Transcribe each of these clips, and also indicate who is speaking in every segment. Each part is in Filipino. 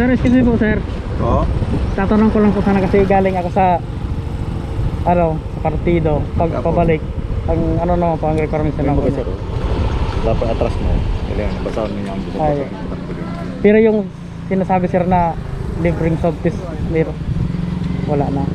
Speaker 1: Sir, excuse me po sir.
Speaker 2: Oo.
Speaker 1: Tatanong ko lang po sana kasi galing ako sa ano, sa partido. Pag
Speaker 2: Apo.
Speaker 1: pabalik, ang ano naman po ang requirements na
Speaker 2: Yung
Speaker 1: naman.
Speaker 2: mga sir, dapat atras mo. Kailangan basahan mo buka.
Speaker 1: Ay. Pero yung sinasabi sir na libreng soft meron. Wala na.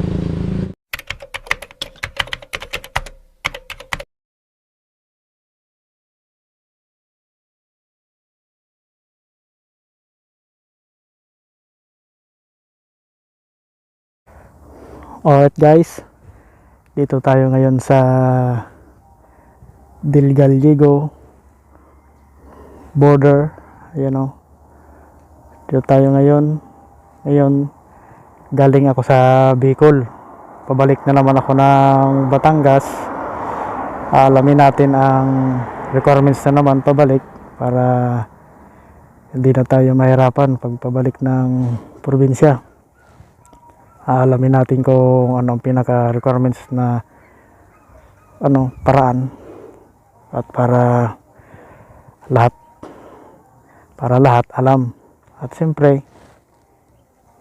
Speaker 1: Alright guys, dito tayo ngayon sa Del Gallego border. Ayan o. Dito tayo ngayon. Ngayon, galing ako sa Bicol. Pabalik na naman ako ng Batangas. Alamin natin ang requirements na naman pabalik para hindi na tayo mahirapan pag pabalik ng probinsya. Alamin natin kung ano ang pinaka requirements na ano paraan. At para lahat para lahat alam. At siyempre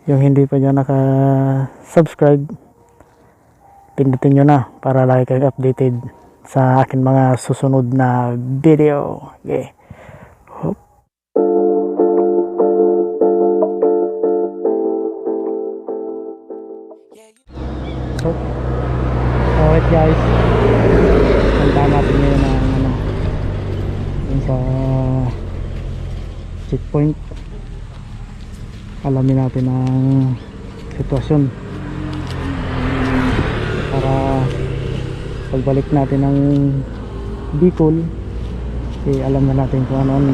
Speaker 1: yung hindi pa dyan naka subscribe pindutin nyo na para lagi kayong updated sa akin mga susunod na video. Okay. So, alright guys. Punta natin ngayon ng ano yung sa checkpoint. Alamin natin ang sitwasyon. Para pagbalik natin ng Bicol eh alam na natin kung ano ang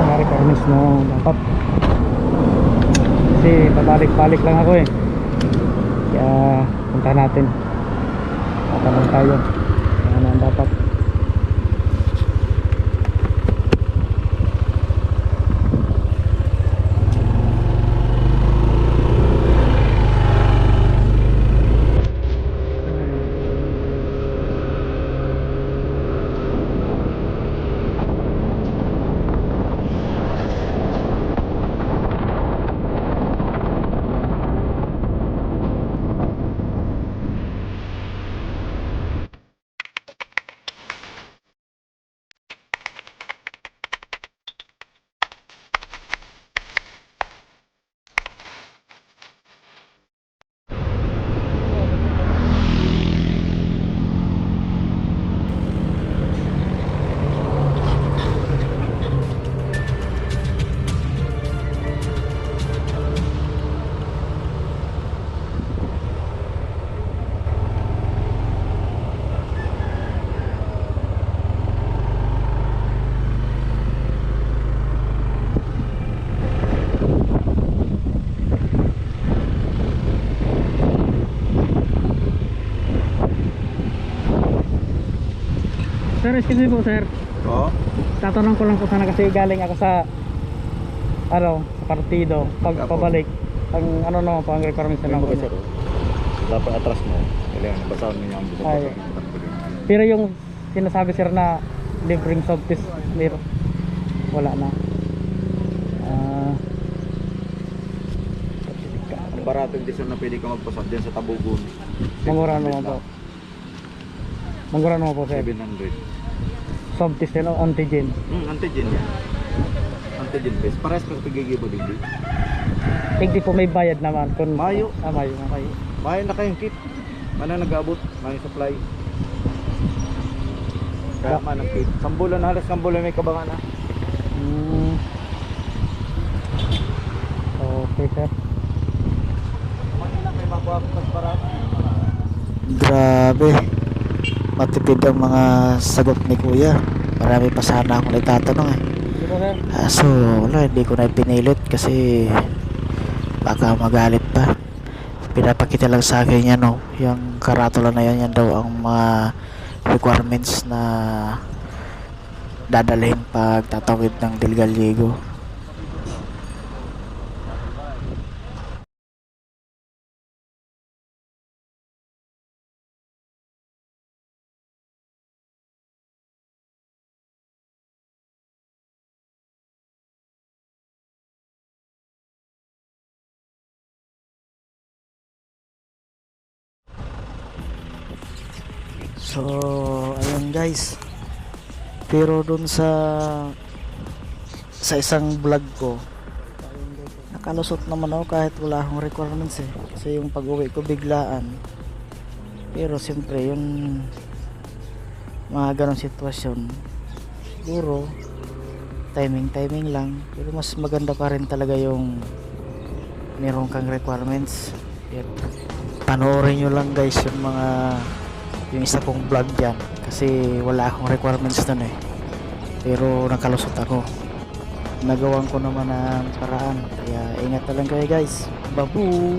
Speaker 1: mga requirements na dapat. Kasi babalik-balik lang ako eh kaya punta natin. Tatanong tayo. Ano ang dapat Sir, excuse me po sir.
Speaker 2: Oo.
Speaker 1: Tatanong ko lang po sana kasi galing ako sa ano, sa partido. Pag
Speaker 2: Apo.
Speaker 1: pabalik, ang ano naman po ang requirements na
Speaker 2: Yung mga
Speaker 1: naman.
Speaker 2: sir, oh. dapat atras mo. Kailangan basahan mo niya ang buka.
Speaker 1: Ay. Pero yung sinasabi sir na libreng soft test, meron. Wala na. Ah,
Speaker 2: Ang barato hindi sir na pwede ka magpasad dyan sa Tabugon.
Speaker 1: mangura naman po. Mangura naman po sir.
Speaker 2: 700.
Speaker 1: Soft test yun, o antigen.
Speaker 2: Hmm, antigen yan. Antigen test. Parehas ka pagigibo din.
Speaker 1: Hindi po may bayad naman. Kung,
Speaker 2: Mayo.
Speaker 1: Ah, mayo. Okay.
Speaker 2: Mayo na kayong kit. Mana nag-abot, mayo supply. Kaya man ang kit. Sambulan halos sambulan may kabangan na.
Speaker 1: Mm. Okay sir.
Speaker 2: Barato.
Speaker 3: Grabe. Matipid ang mga sagot ni Kuya. Marami pa sana akong itatanong eh.
Speaker 1: Sir.
Speaker 3: Kaso wala, hindi ko na pinilit kasi baka magalit pa. Pinapakita lang sa akin yan, no, yung karatula na yan, yan daw ang mga requirements na dadalhin pag tatawid ng Del Gallego. So, ayun guys. Pero dun sa sa isang vlog ko, nakalusot naman ako kahit wala akong requirements eh. Kasi yung pag-uwi ko biglaan. Pero siyempre, yung mga ganong sitwasyon, siguro, timing-timing lang. Pero mas maganda pa rin talaga yung meron kang requirements. Yep. Panoorin nyo lang guys yung mga yung isa kong vlog dyan. Kasi wala akong requirements dun eh. Pero nakalusot ako. Nagawan ko naman ng paraan. Kaya ingat na lang kayo guys. Babu